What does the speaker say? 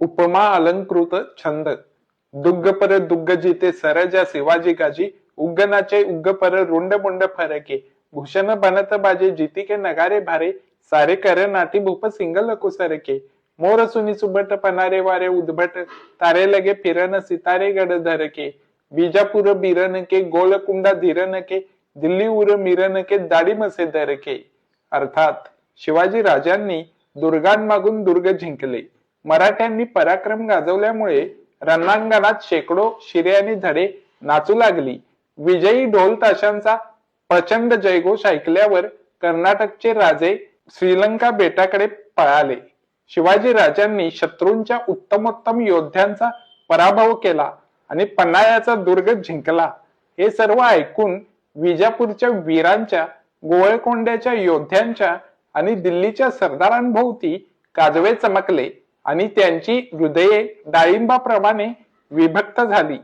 उपमा अलंकृत छंद. दुग्ग पर दुग्ग जिते सरजा शिवाजी गाजी उग्गनाचे उग्ग पर रुंड मुंड फरके. भूषण बनत बाजे जिती के नगारे भारे सारे कर नाटी भूप सिंगल कुसरके. मोर सुनी सुबट पनारे वारे उद्भट तारे लगे फिरन सितारे गड धरके. बीजापुर बिरन के गोलकुंडा धीरन के दिल्ली उर मिरन के दाडी मसे धरके. अर्थात शिवाजी राजांनी दुर्गांमागून दुर्ग जिंकले. मराठ्यांनी पराक्रम गाजवल्यामुळे रणांगणात शेकडो शिरे आणि धडे नाचू लागली. विजयी ढोल ताशांचा प्रचंड जयघोष ऐकल्यावर कर्नाटकचे राजे श्रीलंका बेटाकडे पळाले. शिवाजी राजांनी शत्रूंच्या उत्तमोत्तम योद्ध्यांचा पराभव केला आणि पन्हाळ्याचा दुर्ग जिंकला. हे सर्व ऐकून विजापूरच्या वीरांच्या गोवळकोंड्याच्या योद्ध्यांच्या आणि दिल्लीच्या सरदारांभोवती काजवे चमकले. आणि त्यांची हृदये डाळिंबाप्रमाणे विभक्त झाली.